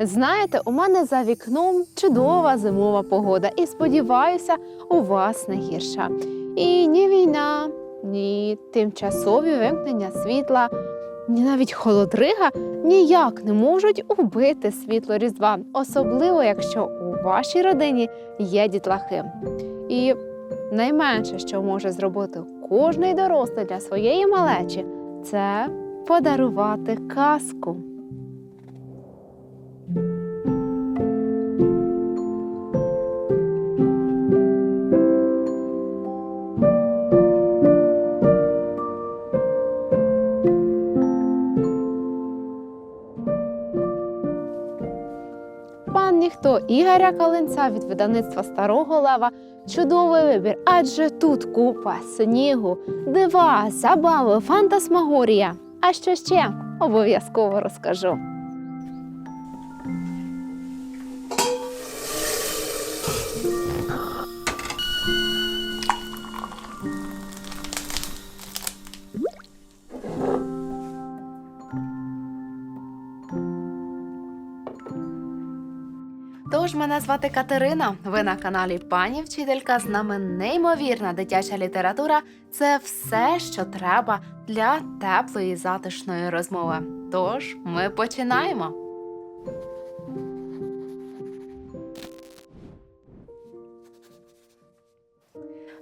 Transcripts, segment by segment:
Знаєте, у мене за вікном чудова зимова погода, і сподіваюся, у вас не гірша. І ні війна, ні тимчасові вимкнення світла, ні навіть холодрига ніяк не можуть убити світло Різдва, особливо якщо у вашій родині є дітлахи. І найменше, що може зробити кожний дорослий для своєї малечі, це подарувати казку. Пан ніхто Ігоря Калинця від видавництва Старого Лева чудовий вибір, адже тут купа снігу, дива, забави, фантасмагорія. А що ще обов'язково розкажу. Тож мене звати Катерина. Ви на каналі Пані Вчителька. З нами неймовірна дитяча література. Це все, що треба для теплої затишної розмови. Тож ми починаємо.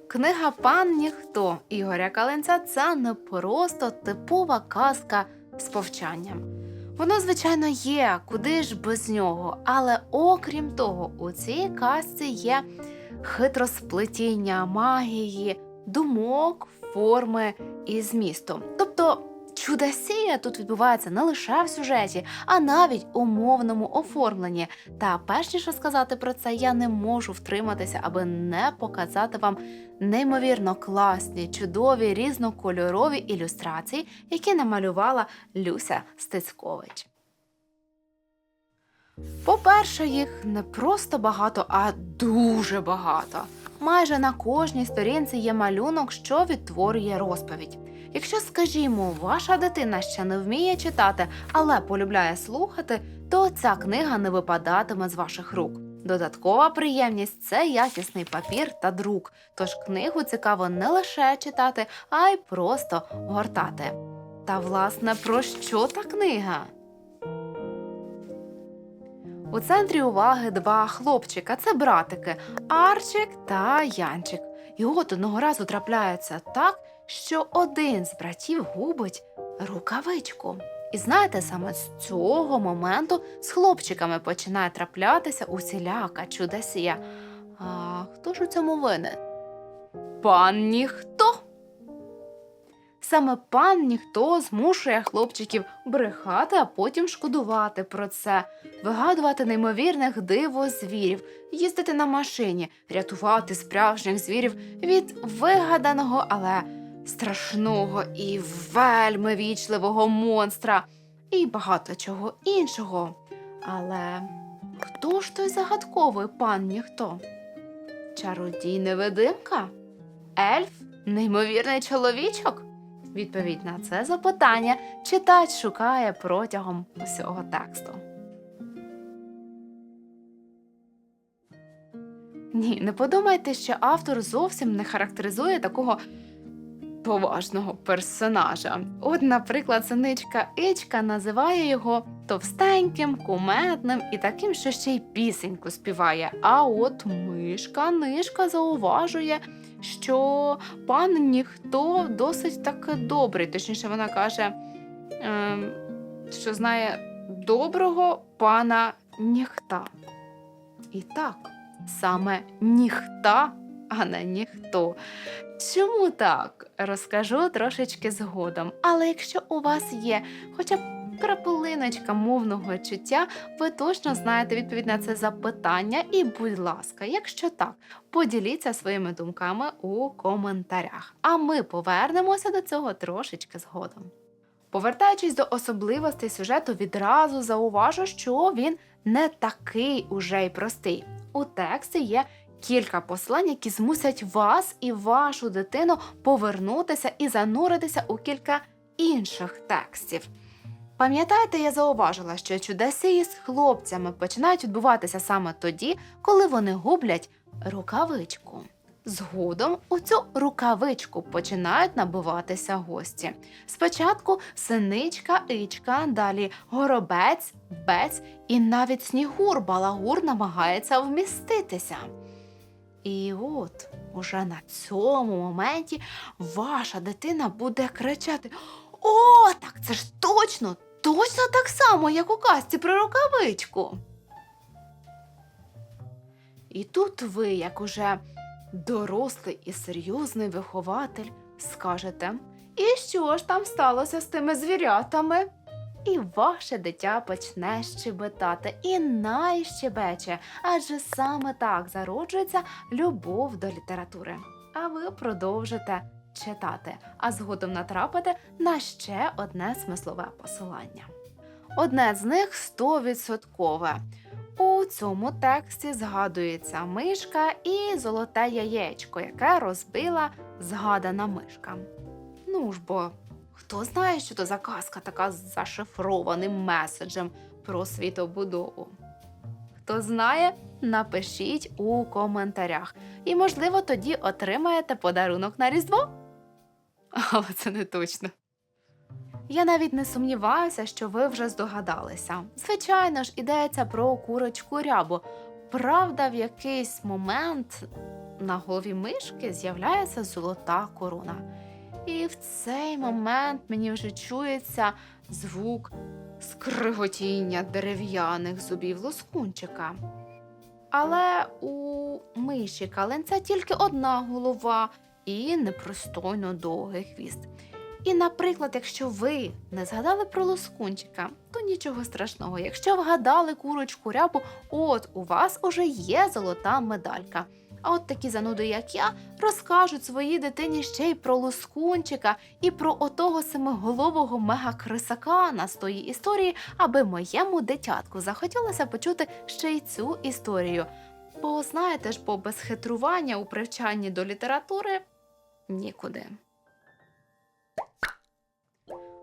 Книга Пан Ніхто Ігоря Калинця це не просто типова казка з повчанням. Воно, звичайно, є, куди ж без нього. Але окрім того, у цій казці є хитросплетіння магії, думок, форми і змісту. Чудосія тут відбувається не лише в сюжеті, а навіть у мовному оформленні. Та перш ніж сказати про це, я не можу втриматися, аби не показати вам неймовірно класні, чудові, різнокольорові ілюстрації, які намалювала Люся Стецькович. По-перше, їх не просто багато, а дуже багато. Майже на кожній сторінці є малюнок, що відтворює розповідь. Якщо, скажімо, ваша дитина ще не вміє читати, але полюбляє слухати, то ця книга не випадатиме з ваших рук. Додаткова приємність це якісний папір та друк, тож книгу цікаво не лише читати, а й просто гортати. Та власне про що та книга? У центрі уваги два хлопчика це братики Арчик та Янчик. І от одного разу трапляється так, що один з братів губить рукавичку. І знаєте, саме з цього моменту з хлопчиками починає траплятися усіляка чудесія. А хто ж у цьому винен? Пан ніхто. Саме пан ніхто змушує хлопчиків брехати, а потім шкодувати про це, вигадувати неймовірних диво звірів, їздити на машині, рятувати справжніх звірів від вигаданого, але страшного і вельми вічливого монстра, і багато чого іншого. Але хто ж той загадковий пан ніхто? Чародій невидимка? Ельф? Неймовірний чоловічок? Відповідь на це запитання читач шукає протягом усього тексту. Ні, не подумайте, що автор зовсім не характеризує такого поважного персонажа. От, наприклад, синичка Ічка називає його товстеньким, куметним і таким, що ще й пісеньку співає. А от мишка нишка зауважує, що пан ніхто досить таки добрий. Точніше, вона каже, ем, що знає доброго пана ніхта. І так, саме ніхта, а не ніхто. Чому так? Розкажу трошечки згодом. Але якщо у вас є хоча б краплиночка мовного чуття, ви точно знаєте відповідь на це запитання. І, будь ласка, якщо так, поділіться своїми думками у коментарях. А ми повернемося до цього трошечки згодом. Повертаючись до особливостей сюжету, відразу зауважу, що він не такий уже й простий. У тексті є кілька послань, які змусять вас і вашу дитину повернутися і зануритися у кілька інших текстів. Пам'ятаєте, я зауважила, що чудеси із хлопцями починають відбуватися саме тоді, коли вони гублять рукавичку. Згодом у цю рукавичку починають набиватися гості. Спочатку синичка, ичка, далі горобець, бець і навіть снігур балагур намагається вміститися. І от уже на цьому моменті ваша дитина буде кричати: О, так це ж точно, точно так само, як у казці про рукавичку. І тут ви, як уже дорослий і серйозний вихователь, скажете: І що ж там сталося з тими звірятами? І ваше дитя почне щебетати і найщебече, адже саме так зароджується любов до літератури. А ви продовжите читати, а згодом натрапите на ще одне смислове посилання. Одне з них стовідсоткове. У цьому тексті згадується мишка і золоте яєчко, яке розбила згадана мишка. Ну ж бо, хто знає, що то за казка така з зашифрованим меседжем про світобудову? Хто знає, напишіть у коментарях. І, можливо, тоді отримаєте подарунок на Різдво. Але це не точно. Я навіть не сумніваюся, що ви вже здогадалися. Звичайно ж, ідеться про курочку рябу. Правда, в якийсь момент на голові мишки з'являється золота корона. І в цей момент мені вже чується звук скриготіння дерев'яних зубів лоскунчика. Але у миші каленця тільки одна голова і непристойно довгий хвіст. І, наприклад, якщо ви не згадали про лоскунчика, то нічого страшного. Якщо вгадали курочку рябу, от у вас уже є золота медалька. А от такі зануди, як я, розкажуть своїй дитині ще й про лоскунчика і про отого семиголового мега-крисака з тої історії, аби моєму дитятку захотілося почути ще й цю історію. Бо знаєте ж, бо без хитрування у привчанні до літератури нікуди.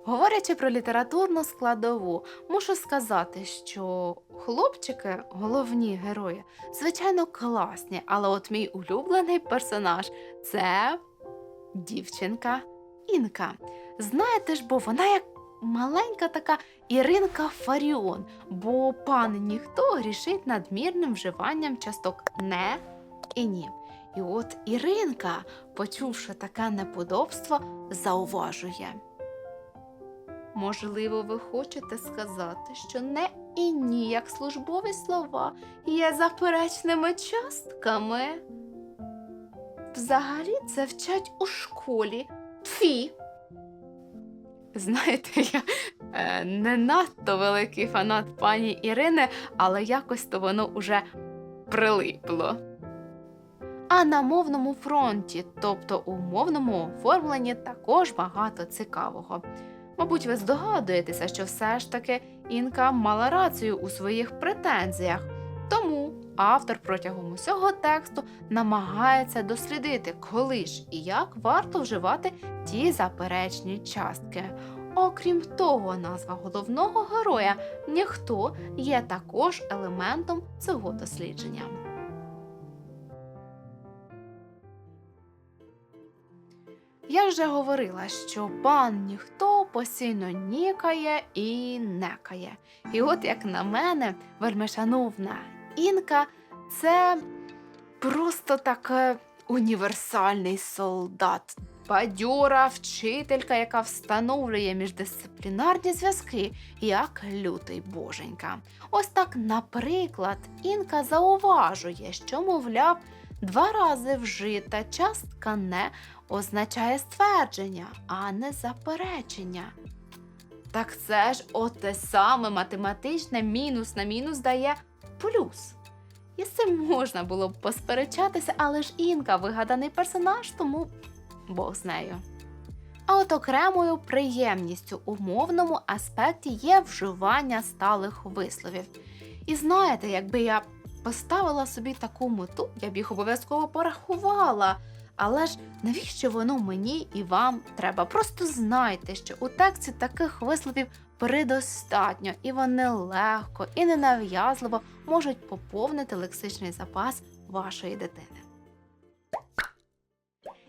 Говорячи про літературну складову, мушу сказати, що хлопчики, головні герої, звичайно, класні, але от мій улюблений персонаж це дівчинка Інка. Знаєте ж, бо вона як маленька така Іринка Фаріон, бо пан ніхто грішить надмірним вживанням часток не і ні. І от Іринка, почувши таке неподобство, зауважує. Можливо, ви хочете сказати, що не і ні, як службові слова є заперечними частками. Взагалі це вчать у школі. Фі. Знаєте, я е, не надто великий фанат пані Ірини, але якось то воно уже прилипло. А на мовному фронті, тобто у мовному оформленні, також багато цікавого. Мабуть, ви здогадуєтеся, що все ж таки Інка мала рацію у своїх претензіях. Тому автор протягом усього тексту намагається дослідити, коли ж і як варто вживати ті заперечні частки. Окрім того, назва головного героя ніхто є також елементом цього дослідження. Я вже говорила, що пан ніхто постійно нікає і некає. І от, як на мене, вельми шановна інка, це просто таке універсальний солдат, бадьора вчителька, яка встановлює міждисциплінарні зв'язки, як лютий боженька. Ось так, наприклад, інка зауважує, що, мовляв, два рази вжита частка не означає ствердження, а не заперечення. Так це ж от те саме математичне мінус на мінус дає плюс. І цим можна було б посперечатися, але ж інка вигаданий персонаж, тому Бог з нею. А от окремою приємністю у мовному аспекті є вживання сталих висловів. І знаєте, якби я поставила собі таку мету, я б їх обов'язково порахувала. Але ж навіщо воно мені і вам треба? Просто знайте, що у тексті таких висловів предостатньо, і вони легко і ненав'язливо можуть поповнити лексичний запас вашої дитини.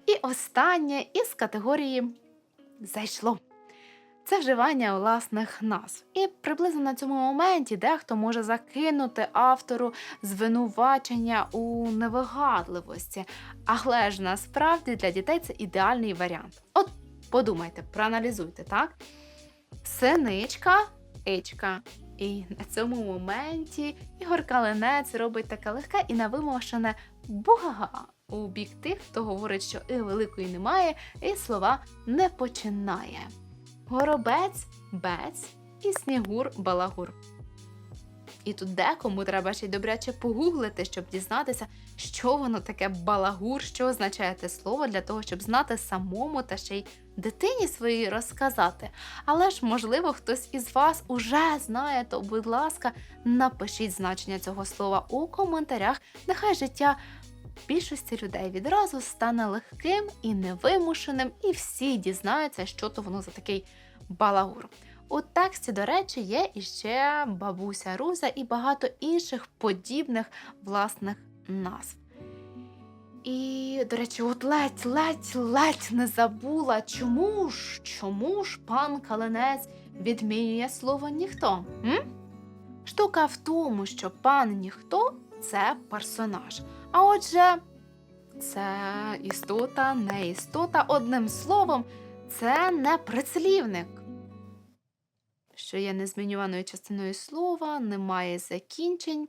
І останнє із категорії зайшло. Це вживання власних назв. І приблизно на цьому моменті дехто може закинути автору звинувачення у невигадливості. Але ж насправді для дітей це ідеальний варіант. От подумайте, проаналізуйте, так? Синичка, ичка. І на цьому моменті Ігор Калинець робить таке легке і невимушене буга у бік тих, хто говорить, що і великої немає, і слова не починає. Горобець, бець і снігур балагур. І тут декому треба ще й добряче погуглити, щоб дізнатися, що воно таке балагур, що означає те слово, для того, щоб знати самому та ще й дитині своїй розказати. Але ж, можливо, хтось із вас уже знає, то, будь ласка, напишіть значення цього слова у коментарях. Нехай життя більшості людей відразу стане легким і невимушеним, і всі дізнаються, що то воно за такий балагур. У тексті, до речі, є іще бабуся Руза і багато інших подібних власних назв. І, до речі, от ледь, ледь, ледь не забула, чому ж, чому ж пан Калинець відмінює слово ніхто? М? Штука в тому, що пан ніхто це персонаж. А отже, це істота, не істота. Одним словом, це не прислівник, що є незмінюваною частиною слова, немає закінчень.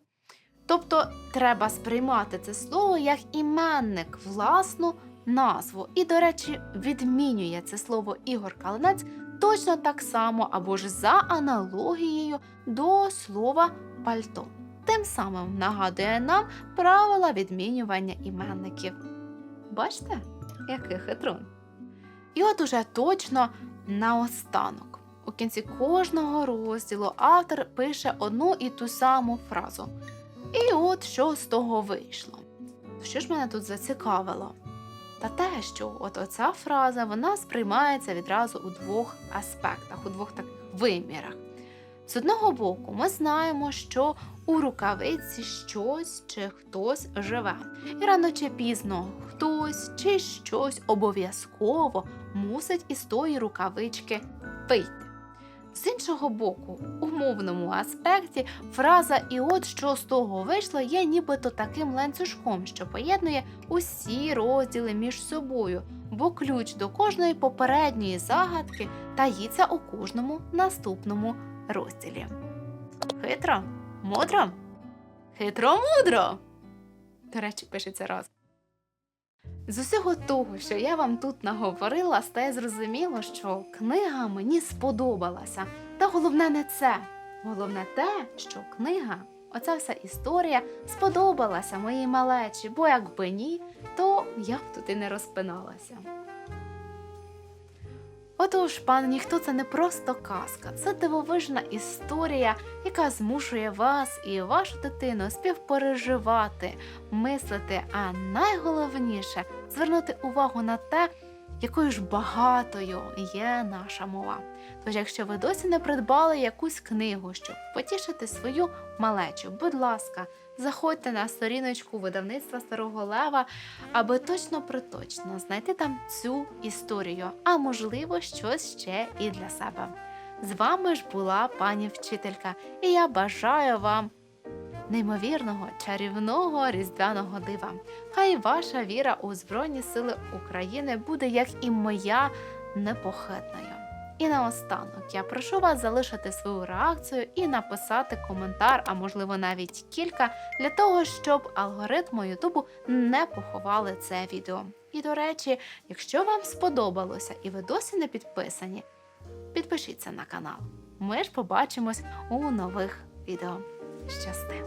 Тобто треба сприймати це слово як іменник, власну назву. І, до речі, відмінює це слово Ігор Калинець точно так само або ж за аналогією до слова пальто. Тим самим нагадує нам правила відмінювання іменників. Бачите, який хитрун? І от уже точно наостанок. У кінці кожного розділу автор пише одну і ту саму фразу. І от що з того вийшло. Що ж мене тут зацікавило? Та те, що от оця фраза вона сприймається відразу у двох аспектах, у двох таких вимірах. З одного боку, ми знаємо, що у рукавиці щось чи хтось живе. І рано чи пізно хтось чи щось обов'язково мусить із тої рукавички вийти. З іншого боку, у мовному аспекті фраза і от що з того вийшло є нібито таким ланцюжком, що поєднує усі розділи між собою, бо ключ до кожної попередньої загадки таїться у кожному наступному розділі. Хитро, мудро, хитро мудро. До речі, пишеться раз. З усього того, що я вам тут наговорила, стає зрозуміло, що книга мені сподобалася. Та головне не це. Головне те, що книга, оця вся історія, сподобалася моїй малечі, бо якби ні, то я б тут і не розпиналася. Отож, пан ніхто це не просто казка, це дивовижна історія, яка змушує вас і вашу дитину співпереживати, мислити, а найголовніше звернути увагу на те, якою ж багатою є наша мова. Тож, якщо ви досі не придбали якусь книгу, щоб потішити свою малечу, будь ласка, заходьте на сторіночку видавництва Старого Лева, аби точно приточно знайти там цю історію, а можливо, щось ще і для себе. З вами ж була пані вчителька, і я бажаю вам неймовірного чарівного різдвяного дива. Хай ваша віра у Збройні Сили України буде, як і моя, непохитною. І наостанок я прошу вас залишити свою реакцію і написати коментар, а можливо навіть кілька, для того, щоб алгоритми Ютубу не поховали це відео. І до речі, якщо вам сподобалося і ви досі не підписані, підпишіться на канал. Ми ж побачимось у нових відео. Щасти!